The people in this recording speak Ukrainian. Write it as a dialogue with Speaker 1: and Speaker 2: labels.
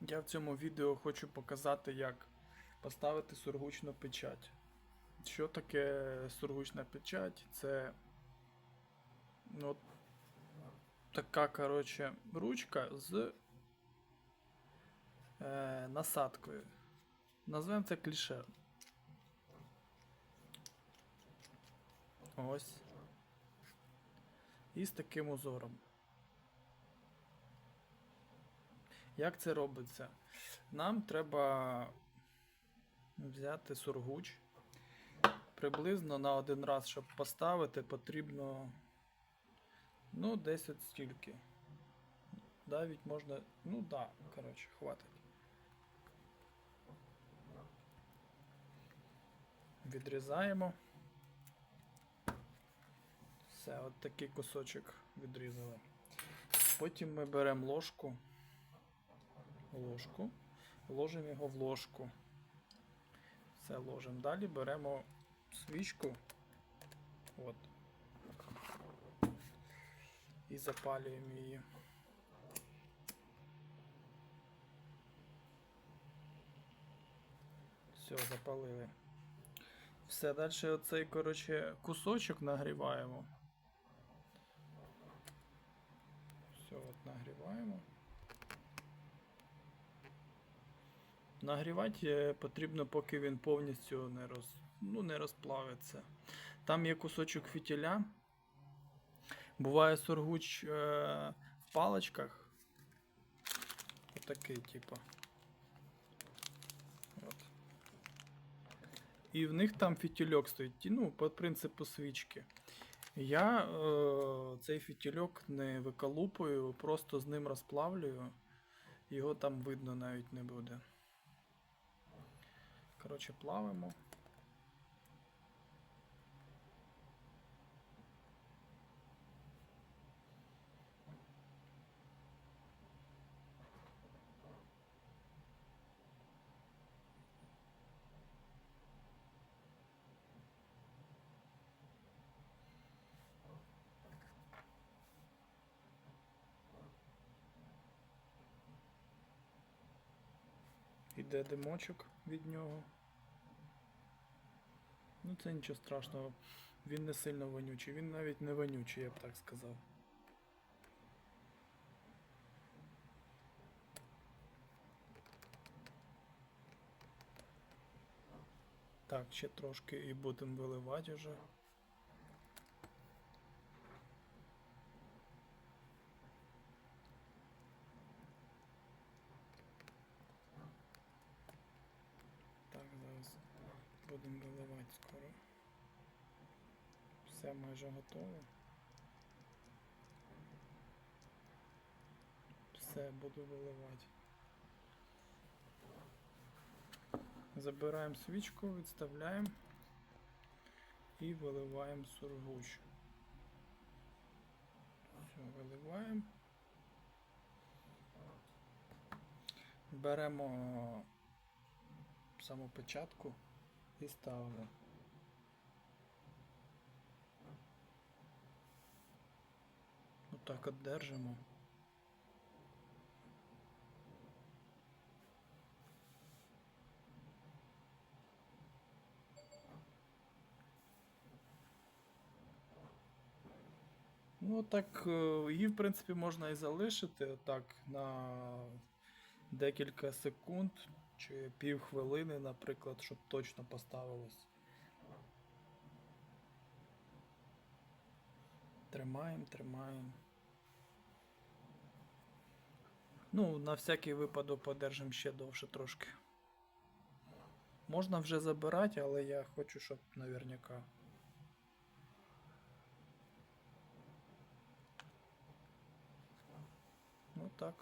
Speaker 1: Я в цьому відео хочу показати, як поставити сургучну печать. Що таке сургучна печать? Це ну, така, коротше, ручка з е, насадкою. Назвемо це кліше. Ось. І з таким узором. Як це робиться? Нам треба взяти сургуч. Приблизно на один раз, щоб поставити, потрібно ну, десь от стільки. Навіть можна. Ну да, коротше, хватить. Відрізаємо. Все, от такий кусочок відрізали. Потім ми беремо ложку. Ложку. Ложимо його в ложку. Все ложимо. Далі беремо свічку. От. І запалюємо її. Все, запалили. Все, далі оцей, коротше, кусочок нагріваємо. Все, от нагріваємо. Нагрівати е, потрібно, поки він повністю не, роз, ну, не розплавиться. Там є кусочок фітіля. Буває сургуч е, в паличках. Отакий, типу. От. І в них там фітільок стоїть, ну, по принципу свічки. Я е, цей фітільок не виколупую, просто з ним розплавлюю. Його там видно навіть не буде. Коротше, плавимо. Іде димочок від нього. Ну це нічого страшного. Він не сильно вонючий, він навіть не вонючий, я б так сказав. Так, ще трошки і будемо виливати вже. Так, зараз будемо виливати скоро. Все майже готово. Все, буду виливати. Забираємо свічку, відставляємо і виливаємо сургуч. Все, виливаємо. Беремо саму печатку і ставимо. Отак от держимо. Ну так, е, її в принципі можна і залишити отак на декілька секунд чи пів хвилини, наприклад, щоб точно поставилось. Тримаємо, тримаємо. Ну, на всякий випадок подержимо ще довше трошки. Можна вже забирати, але я хочу, щоб наверняка. Ну так.